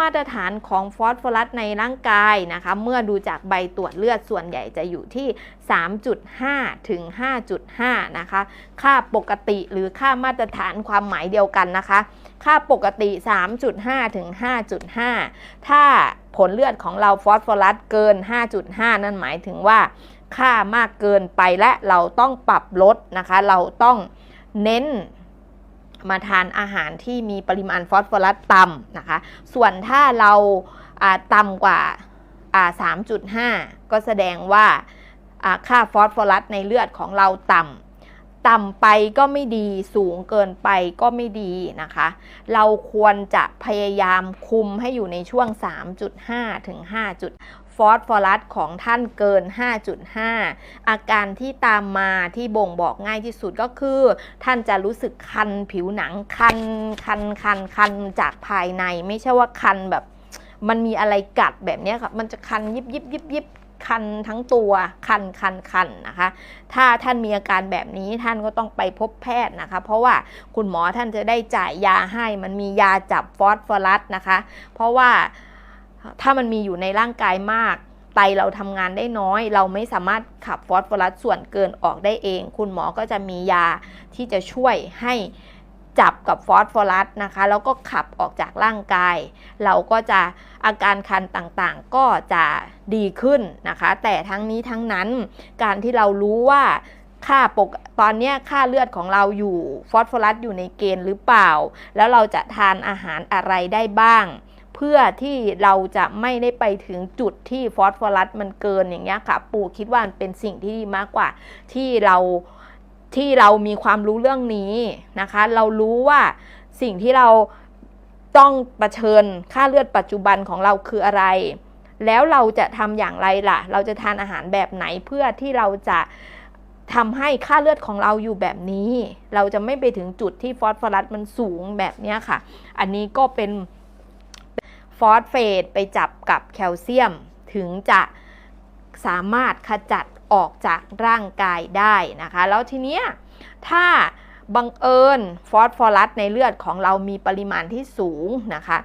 มาตรฐานของฟอสฟอรัสในร่างกายนะคะ เมื่อดูจากใบตรวจเลือดส่วนใหญ่จะอยู่ที่ 3.5 ถึง 5.5 นะคะ ค่าปกติหรือค่ามาตรฐานความหมายเดียวกันนะคะ ค่าปกติ 3.5 ถึง 5.5 ถ้าผลเลือดของเราฟอสฟอรัสเกิน 5.5 นั่นหมายถึงว่าค่ามากเกินไปและเราต้องปรับลดนะคะ เราต้องเน้น มาทานอาหารที่มีปริมาณฟอสฟอรัสต่ำนะคะ ส่วนถ้าเราต่ำกว่า 3.5 ก็แสดงว่าอ่าค่าฟอสฟอรัสในเลือดของเราต่ำต่ำไปก็ไม่ดีสูงเกินไปก็ไม่ดีนะคะ เราควรจะพยายามคุมให้อยู่ในช่วง 3.5 ถึง 5. ฟอสฟอรัสของท่านเกิน 5.5 อาการที่ตามมาที่บ่งบอกง่ายที่สุดก็คือ ท่านจะรู้สึกคันผิวหนังคันคันคันคันจากภายในไม่ใช่ว่าคันแบบมันมีอะไรกัดแบบนี้ค่ะมันจะคันยิบยิบยิบยิบคันทั้งตัวคันคันคันนะคะ ถ้าท่านมีอาการแบบนี้ท่านก็ต้องไปพบแพทย์นะคะ เพราะว่าคุณหมอท่านจะได้จ่ายยาให้มันมียาจับฟอสฟอรัสนะคะ เพราะว่า ถ้ามันมีอยู่ในร่างกายมาก ไตเราทำงานได้น้อย เราไม่สามารถขับฟอสฟอรัสส่วนเกินออกได้เอง คุณหมอก็จะมียาที่จะช่วยให้จับกับฟอสฟอรัสนะคะ แล้วก็ขับออกจากร่างกาย เราก็จะอาการคันต่างๆก็จะดีขึ้นนะคะ แต่ทั้งนี้ทั้งนั้นการที่เรารู้ว่าค่าปกตอนนี้ค่าเลือดของเราอยู่ฟอสฟอรัสอยู่ในเกณฑ์หรือเปล่า แล้วเราจะทานอาหารอะไรได้บ้าง พื่อที่เราจะไม่ได้ไปถึงจุดที่ฟอสฟอรัสมันเกินอย่างเงี้ยค่ะ ปู่คิดว่ามันเป็นสิ่งที่ดีมากกว่าที่เราที่เรามีความรู้เรื่องนี้นะคะ เรารู้ว่าสิ่งที่เราต้องประชิญค่าเลือดปัจจุบันของเราคืออะไร แล้วเราจะทำอย่างไรล่ะ เราจะทานอาหารแบบไหนเพื่อที่เราจะทำให้ค่าเลือดของเราอยู่แบบนี้ เราจะไม่ไปถึงจุดที่ฟอสฟอรัสมันสูงแบบเนี้ยค่ะ อันนี้ก็เป็น ฟอสเฟตไปจับกับแคลเซียม ถึงจะสามารถขจัดออกจากร่างกายได้นะคะ แล้วทีเนี้ยถ้าบังเอิญฟอสฟอรัสในเลือดของเรามีปริมาณที่สูงนะคะ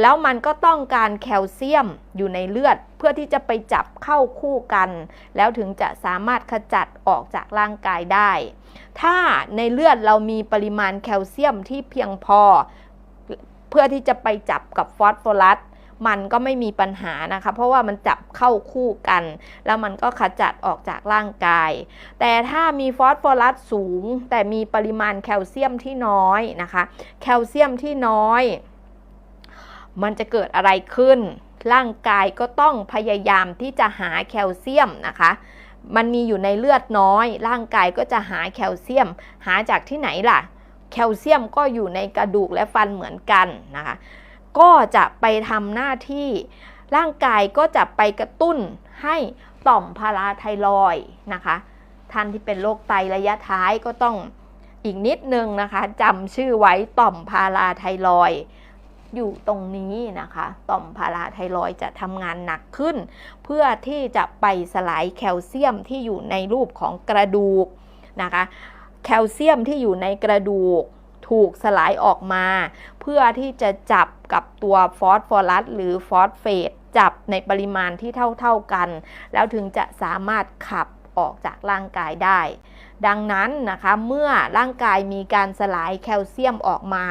แล้วมันก็ต้องการแคลเซียมอยู่ในเลือดเพื่อที่จะไปจับเข้าคู่กัน แล้วถึงจะสามารถขจัดออกจากร่างกายได้ ถ้าในเลือดเรามีปริมาณแคลเซียมที่เพียงพอ เพื่อที่จะไปจับกับฟอสฟอรัสมันก็ไม่มีปัญหานะคะ เพราะว่ามันจับเข้าคู่กัน แล้วมันก็ขจัดออกจากร่างกาย แต่ถ้ามีฟอสฟอรัสสูง แต่มีปริมาณแคลเซียมที่น้อยนะคะ แคลเซียมที่น้อย มันจะเกิดอะไรขึ้น ร่างกายก็ต้องพยายามที่จะหาแคลเซียมนะคะ มันมีอยู่ในเลือดน้อย ร่างกายก็จะหาแคลเซียม หาจากที่ไหนล่ะ แคลเซียมก็อยู่ในกระดูกและฟันเหมือนกันนะคะก็จะไปทำหน้าที่ร่างกายก็จะไปกระตุ้นให้ต่อมพาราไทรอยนะคะท่านที่เป็นโรคไตระยะท้ายก็ต้องอีกนิดนึงนะคะจำชื่อไว้ต่อมพาราไทรอยอยู่ตรงนี้นะคะ ต่อมพาราไทรอยจะทำงานหนักขึ้น เพื่อที่จะไปสลายแคลเซียมที่อยู่ในรูปของกระดูกนะคะ แคลเซียมที่อยู่ในกระดูกถูกสลายออกมา เพื่อที่จะจับกับตัวฟอสฟอรัสหรือฟอสเฟตจับในปริมาณที่เท่าๆกัน แล้วถึงจะสามารถขับออกจากร่างกายได้ ดังนั้นนะคะเมื่อร่างกายมีการสลายแคลเซียมออกมา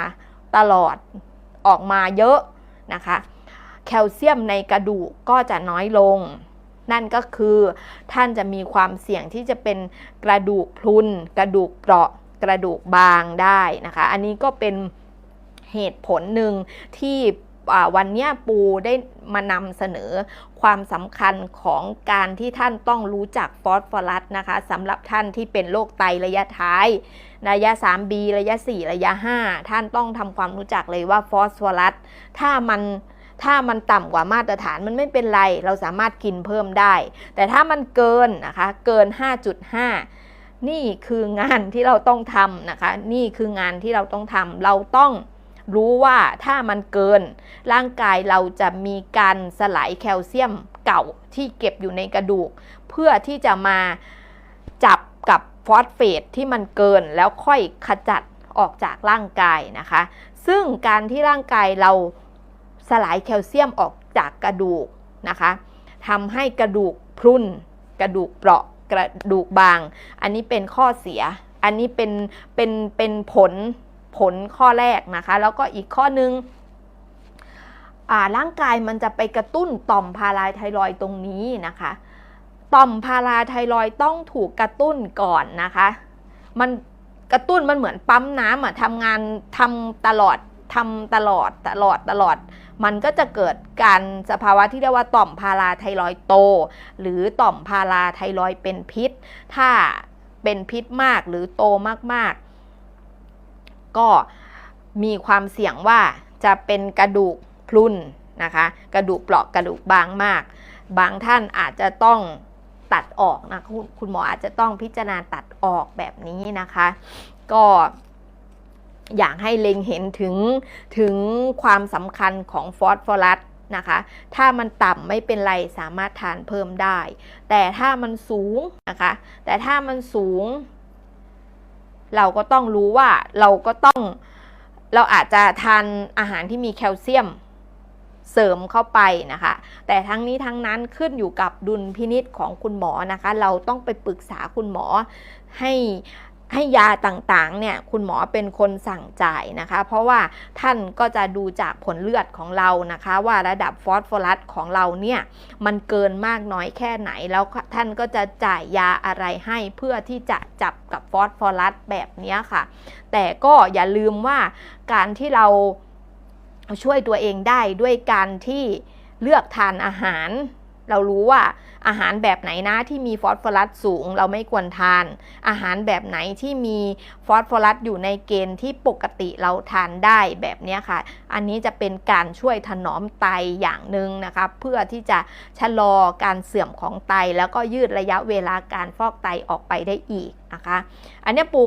ตลอดออกมาเยอะนะคะ แคลเซียมในกระดูกก็จะน้อยลง นั่นก็คือท่านจะมีความเสี่ยงที่จะเป็นกระดูกพรุน กระดูกเปราะ กระดูกบางได้นะคะ อันนี้ก็เป็นเหตุผลหนึ่งที่วันนี้ปูได้มานำเสนอความสำคัญของการที่ท่านต้องรู้จักฟอสฟอรัสนะคะสำหรับท่านที่เป็นโรคไตระยะท้าย ระยะ 3B ระยะ 4 ระยะ 5 ท่านต้องทำความรู้จักเลยว่าฟอสฟอรัสถ้ามัน ถ้ามันต่ำกว่ามาตรฐานมันไม่เป็นไร เราสามารถกินเพิ่มได้ แต่ถ้ามันเกินนะคะ เกิน 5.5 นี่คืองานที่เราต้องทำนะคะ นี่คืองานที่เราต้องทำเราต้องรู้ว่าถ้ามันเกิน ร่างกายเราจะมีการสลายแคลเซียมเก่าที่เก็บอยู่ในกระดูก เพื่อที่จะมาจับกับฟอสเฟตที่มันเกินแล้วค่อยขจัดออกจากร่างกายนะคะ ซึ่งการที่ร่างกายเรา สลายแคลเซียมออกจากกระดูกนะคะทำให้กระดูกพรุนกระดูกเปราะกระดูกบาง อันนี้เป็นข้อเสีย อันนี้เป็นเป็นเป็นผลผลข้อแรกนะคะ แล้วก็อีกข้อหนึงอ่าร่างกายมันจะไปกระตุ้นต่อมพาราไทรอยตรงนี้นะคะ ต่อมพาราไทรอยต้องถูกกระตุ้นก่อนนะคะ มันกระตุ้นมันเหมือนปั๊มน้ำอะทำงานทำตลอด ทำตลอดตลอดตลอด มันก็จะเกิดการสภาวะที่เรียกว่าต่อมพาราไทรอยโต หรือต่อมพาราไทรอยเป็นพิษ ถ้าเป็นพิษมากหรือโตมากๆ ก็มีความเสี่ยงว่าจะเป็นกระดูกพรุนนะคะ กระดูกเปราะกระดูกบางมาก บางท่านอาจจะต้องตัดออกนะคคุณหมออาจจะต้องพิจารณาตัดออกแบบนี้นะคะ ก็ อยากให้เล็งเห็นถึงถึงความสำคัญของฟอสฟอรัสนะคะ ถ้ามันต่ำไม่เป็นไรสามารถทานเพิ่มได้ แต่ถ้ามันสูงนะคะ แต่ถ้ามันสูง เราก็ต้องรู้ว่าเราก็ต้องเราอาจจะทานอาหารที่มีแคลเซียมเสริมเข้าไปนะคะ แต่ทั้งนี้ทั้งนั้นขึ้นอยู่กับดุลพินิษของคุณหมอนะคะ เราต้องไปปรึกษาคุณหมอให้ ให้ยาต่างๆเนี่ยคุณหมอเป็นคนสั่งจ่ายนะคะ เพราะว่าท่านก็จะดูจากผลเลือดของเรานะคะ ว่าระดับฟอสฟอรัสของเราเนี่ยมันเกินมากน้อยแค่ไหน แล้วท่านก็จะจ่ายยาอะไรให้เพื่อที่จะจับกับฟอสฟอรัสแบบนี้ค่ะ แต่ก็อย่าลืมว่าการที่เราช่วยตัวเองได้ด้วยการที่เลือกทานอาหาร เรารู้ว่าอาหารแบบไหนนะที่มีฟอสฟอรัสสูงเราไม่ควรทาน อาหารแบบไหนที่มีฟอสฟอรัสอยู่ในเกณฑ์ที่ปกติเราทานได้แบบนี้ค่ะ อันนี้จะเป็นการช่วยถนอมไตอย่างหนึ่งนะคะ เพื่อที่จะชะลอการเสื่อมของไต แล้วก็ยืดระยะเวลาการฟอกไตออกไปได้อีกนะคะ อันนี้ปู